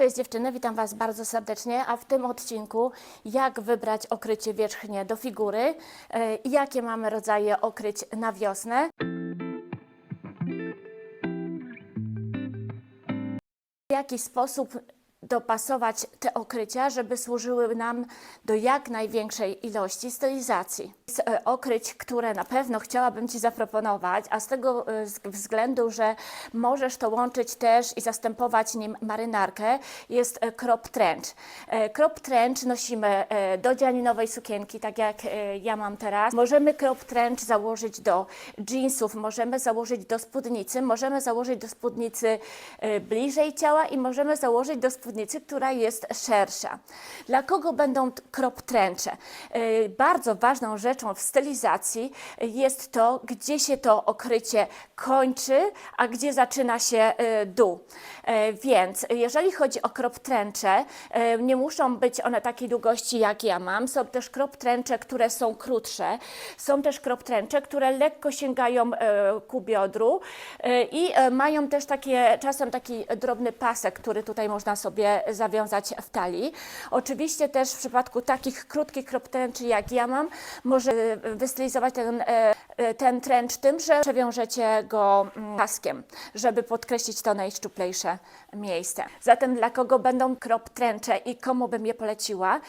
Cześć dziewczyny, witam Was bardzo serdecznie, a w tym odcinku jak wybrać okrycie wierzchnie do figury e, i jakie mamy rodzaje okryć na wiosnę. W jaki sposób dopasować te okrycia, żeby służyły nam do jak największej ilości stylizacji. Z e, okryć, które na pewno chciałabym Ci zaproponować, a z tego e, względu, że możesz to łączyć też i zastępować nim marynarkę, jest e, crop trench. Crop trench nosimy do dzianinowej sukienki, tak jak ja mam teraz. Możemy crop trench założyć do jeansów, możemy założyć do spódnicy, możemy założyć do spódnicy bliżej ciała i możemy założyć do spódnicy, która jest szersza. Dla kogo będą t- crop trenche? E, Bardzo ważną rzeczą w stylizacji jest to, gdzie się to okrycie kończy, a gdzie zaczyna się e, dół. Więc jeżeli chodzi o crop trenche, e, nie muszą być one takiej długości jak ja mam. Są też crop trenche, które są krótsze. Są też crop trenche, które lekko sięgają ku biodru i mają też takie, czasem taki drobny pasek, który tutaj można sobie zawiązać w talii. Oczywiście też w przypadku takich krótkich crop trenchy jak ja mam, może e, wystylizować ten, e, ten trench tym, że przewiążecie go mm, paskiem, żeby podkreślić to najszczuplejsze miejsce. Zatem dla kogo będą crop trenche i komu bym je poleciła?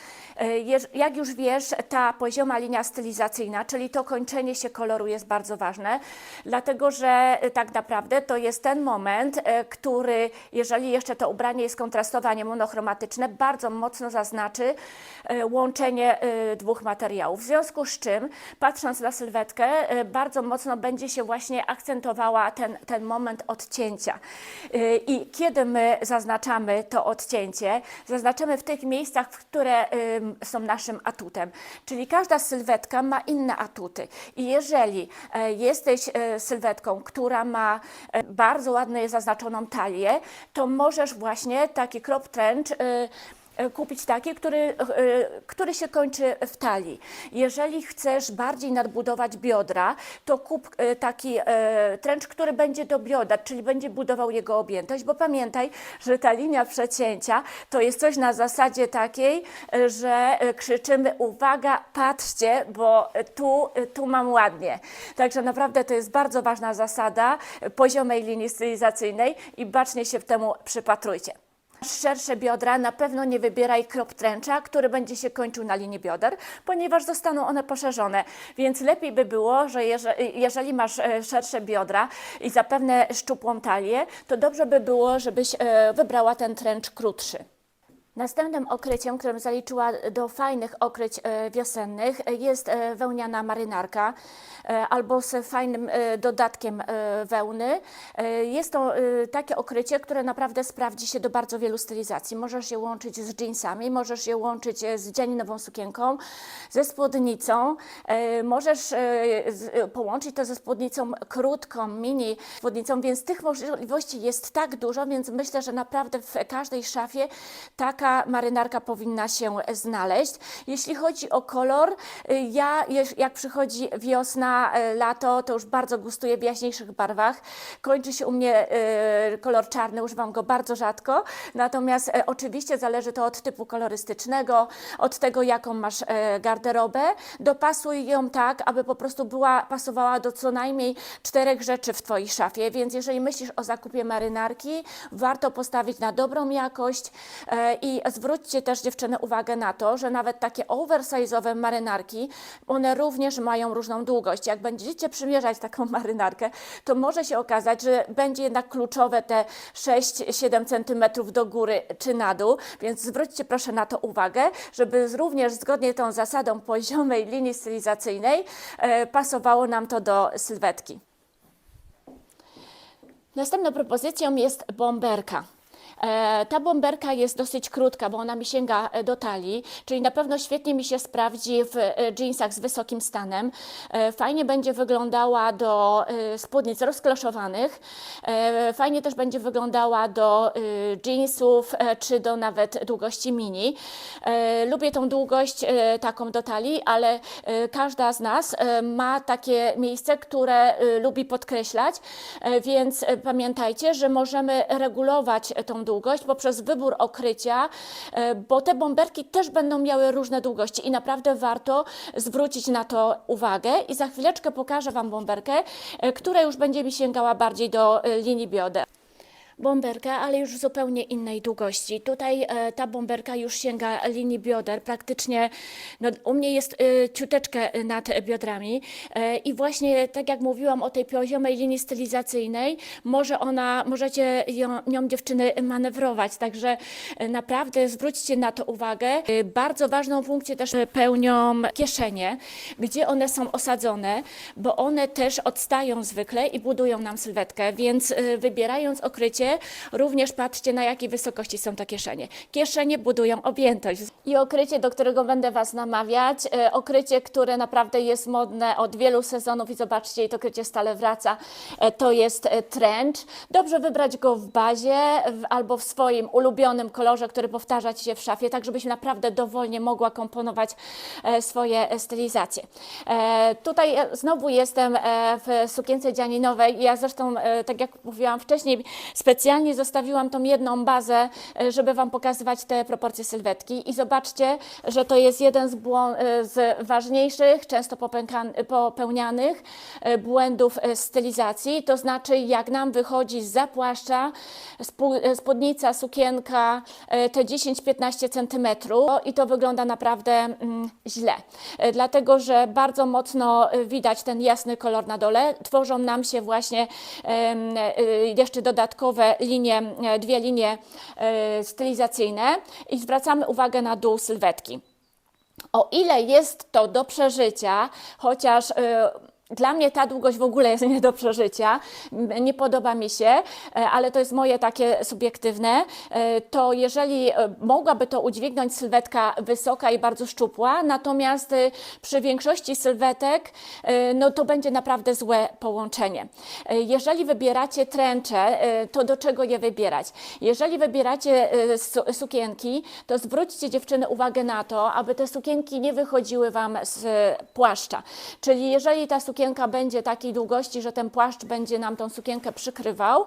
Jeż- Jak już wiesz, ta pozioma linia stylizacyjna, czyli to kończenie się koloru jest bardzo ważne, dlatego że e, tak naprawdę to jest ten moment, który, jeżeli jeszcze to ubranie jest kontrastowe, a nie monochromatyczne, bardzo mocno zaznaczy łączenie dwóch materiałów. W związku z czym, patrząc na sylwetkę, bardzo mocno będzie się właśnie akcentowała ten, ten moment odcięcia. E, I kiedy my zaznaczamy to odcięcie, zaznaczamy w tych miejscach, które są naszym atutem. Czyli każda sylwetka ma inne atuty. I jeżeli e, jesteś e, sylwetką, która ma e, bardzo ładnie zaznaczoną talię, to możesz właśnie taki crop trench e, kupić taki, który, e, który się kończy w talii. Jeżeli chcesz bardziej nadbudować biodra, to kup e, taki e, trench, który będzie do biodra, czyli będzie budował jego objętość, bo pamiętaj, że ta linia przecięcia to jest coś na zasadzie takiej, e, że e, krzyczymy uwaga, patrzcie, bo e, tu, e, tu mam ładnie. Także naprawdę to jest bardzo ważna zasada e, poziomej linii stylizacyjnej i bacznie się temu przypatrujcie szersze biodra, na pewno nie wybieraj crop trencha, który będzie się kończył na linii bioder, ponieważ zostaną one poszerzone. Więc lepiej by było, że jeże- jeżeli masz szersze biodra i zapewne szczupłą talię, to dobrze by było, żebyś e, wybrała ten trench krótszy. Następnym okryciem, którym zaliczyła do fajnych okryć e, wiosennych, e, jest e, wełniana marynarka albo z fajnym dodatkiem wełny. Jest to takie okrycie, które naprawdę sprawdzi się do bardzo wielu stylizacji. Możesz je łączyć z jeansami, możesz je łączyć z dzianinową sukienką, ze spódnicą, możesz połączyć to ze spódnicą krótką, mini spódnicą, więc tych możliwości jest tak dużo, więc myślę, że naprawdę w każdej szafie marynarka powinna się znaleźć. Jeśli chodzi o kolor, y, ja jak przychodzi wiosna, y, lato, to już bardzo gustuję w jaśniejszych barwach. Kończy się u mnie y, kolor czarny, używam go bardzo rzadko, natomiast oczywiście zależy to od typu kolorystycznego, od tego jaką masz garderobę. Dopasuj ją tak, aby po prostu była, pasowała do co najmniej czterech rzeczy w Twojej szafie, więc jeżeli myślisz o zakupie marynarki, warto postawić na dobrą jakość e, i zwróćcie też dziewczyny uwagę na to, że nawet takie oversize'owe marynarki, one również mają różną długość. Jak będziecie przymierzać taką marynarkę, to może się okazać, że będzie jednak kluczowe te 6-7 cm do góry czy na dół, więc zwróćcie proszę na to uwagę, żeby również zgodnie tą zasadą poziomej linii stylizacyjnej e, pasowało nam to do sylwetki. Następną propozycją jest bomberka. E, Ta bomberka jest dosyć krótka, bo ona mi sięga e, do talii, czyli na pewno świetnie mi się sprawdzi w e, jeansach z wysokim stanem. Fajnie będzie wyglądała do spódnic rozkloszowanych. Fajnie też będzie wyglądała do jeansów czy do nawet długości mini. Lubię tą długość taką do talii, ale każda z nas ma takie miejsce, które lubi podkreślać, więc pamiętajcie, że możemy regulować tą długość długość poprzez wybór okrycia, e, bo te bomberki też będą miały różne długości i naprawdę warto zwrócić na to uwagę. I za chwileczkę pokażę Wam bomberkę, e, która już będzie mi sięgała bardziej do e, linii bioder bomberkę, ale już zupełnie innej długości. Tutaj e, ta bomberka już sięga linii bioder, praktycznie no, u mnie jest e, ciuteczkę nad biodrami e, i właśnie tak jak mówiłam o tej poziomej linii stylizacyjnej, może ona, możecie ją, nią dziewczyny manewrować, także e, naprawdę zwróćcie na to uwagę. E, Bardzo ważną funkcję też pełnią kieszenie, gdzie one są osadzone, bo one też odstają zwykle i budują nam sylwetkę, więc e, wybierając okrycie, również patrzcie na jakiej wysokości są te kieszenie. Kieszenie budują objętość. I okrycie, do którego będę Was namawiać, e, okrycie, które naprawdę jest modne od wielu sezonów i zobaczcie, i to okrycie stale wraca, e, to jest e, trench. Dobrze wybrać go w bazie albo w swoim ulubionym kolorze, który powtarza Ci się w szafie, tak żebyś naprawdę dowolnie mogła komponować swoje stylizacje. Tutaj znowu jestem w sukience dzianinowej. Ja zresztą, tak jak mówiłam wcześniej, specjalnie zostawiłam tą jedną bazę, e, żeby Wam pokazywać te proporcje sylwetki. I zobaczcie, że to jest jeden z, e, z ważniejszych, często popełnianych e, błędów stylizacji, to znaczy jak nam wychodzi z płaszcza spó- spódnica, sukienka te 10-15 cm i to wygląda naprawdę mm, źle, dlatego że bardzo mocno widać ten jasny kolor na dole, tworzą nam się właśnie jeszcze dodatkowe linie, e, dwie linie e, stylizacyjne i zwracamy uwagę na dół sylwetki. O ile jest to do przeżycia, chociaż y, dla mnie ta długość w ogóle jest nie do przeżycia, nie podoba mi się, e, ale to jest moje takie subiektywne, e, to jeżeli e, mogłaby to udźwignąć sylwetka wysoka i bardzo szczupła, natomiast przy większości sylwetek no to będzie naprawdę złe połączenie. Jeżeli wybieracie tręcze, to do czego je wybierać? Jeżeli wybieracie su- sukienki, to zwróćcie dziewczyny uwagę na to, aby te sukienki nie wychodziły Wam z płaszcza. Czyli jeżeli ta sukienka będzie takiej długości, że ten płaszcz będzie nam tą sukienkę przykrywał,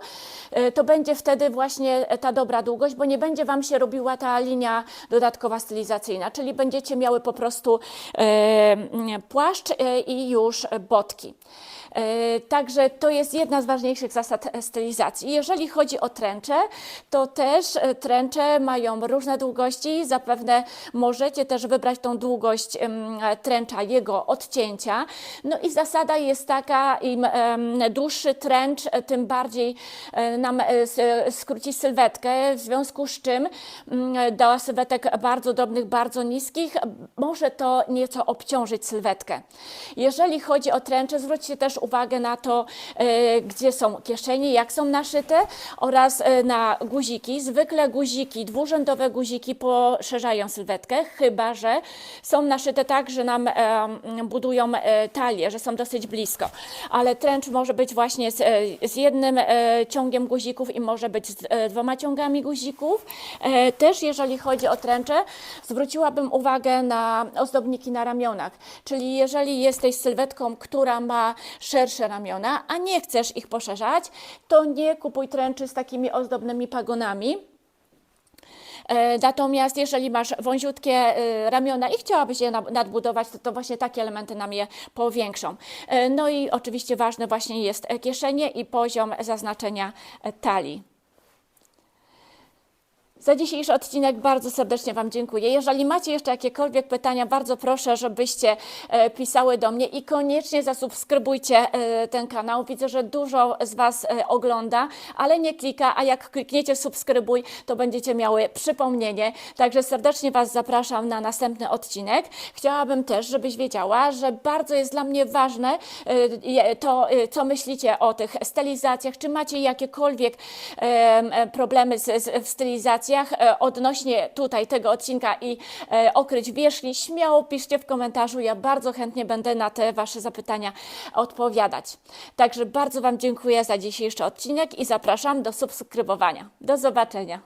e, to będzie wtedy właśnie ta dobra długość, bo nie będzie Wam się robiła ta linia dodatkowa stylizacyjna, czyli będziecie miały po prostu e, płaszcz e, i już botki. Także to jest jedna z ważniejszych zasad stylizacji. Jeżeli chodzi o tręcze, to też tręcze mają różne długości. Zapewne możecie też wybrać tą długość tręcza, jego odcięcia. No i zasada jest taka, im dłuższy tręcz, tym bardziej e, nam e, e, skróci sylwetkę, w związku z czym mm, do sylwetek bardzo drobnych, bardzo niskich może to nieco obciążyć sylwetkę. Jeżeli chodzi o tręcze, zwróćcie też uwagę na to, gdzie są kieszenie, jak są naszyte oraz na guziki. Zwykle guziki, dwurzędowe guziki poszerzają sylwetkę, chyba że są naszyte tak, że nam budują talię, że są dosyć blisko. Ale tręcz może być właśnie z, e, z jednym e, ciągiem guzików i może być z e, dwoma ciągami guzików. Też jeżeli chodzi o tręcze, zwróciłabym uwagę na ozdobniki na ramionach. Czyli jeżeli jesteś sylwetką, która ma szersze ramiona, a nie chcesz ich poszerzać, to nie kupuj tręczy z takimi ozdobnymi pagonami. E, Natomiast jeżeli masz wąziutkie e, ramiona i chciałabyś je na- nadbudować, to, to właśnie takie elementy nam je powiększą. E, No i oczywiście ważne właśnie jest kieszenie i poziom zaznaczenia talii. Za dzisiejszy odcinek bardzo serdecznie Wam dziękuję. Jeżeli macie jeszcze jakiekolwiek pytania, bardzo proszę, żebyście e, pisały do mnie i koniecznie zasubskrybujcie e, ten kanał. Widzę, że dużo z Was e, ogląda, ale nie klika, a jak klikniecie subskrybuj, to będziecie miały przypomnienie. Także serdecznie Was zapraszam na następny odcinek. Chciałabym też, żebyś wiedziała, że bardzo jest dla mnie ważne to, co myślicie o tych stylizacjach, czy macie jakiekolwiek em, problemy z, w stylizacjach e, odnośnie tutaj tego odcinka i e, okryć wierzchni, śmiało piszcie w komentarzu. Ja bardzo chętnie będę na te Wasze zapytania odpowiadać. Także bardzo Wam dziękuję za dzisiejszy odcinek i zapraszam do subskrybowania. Do zobaczenia.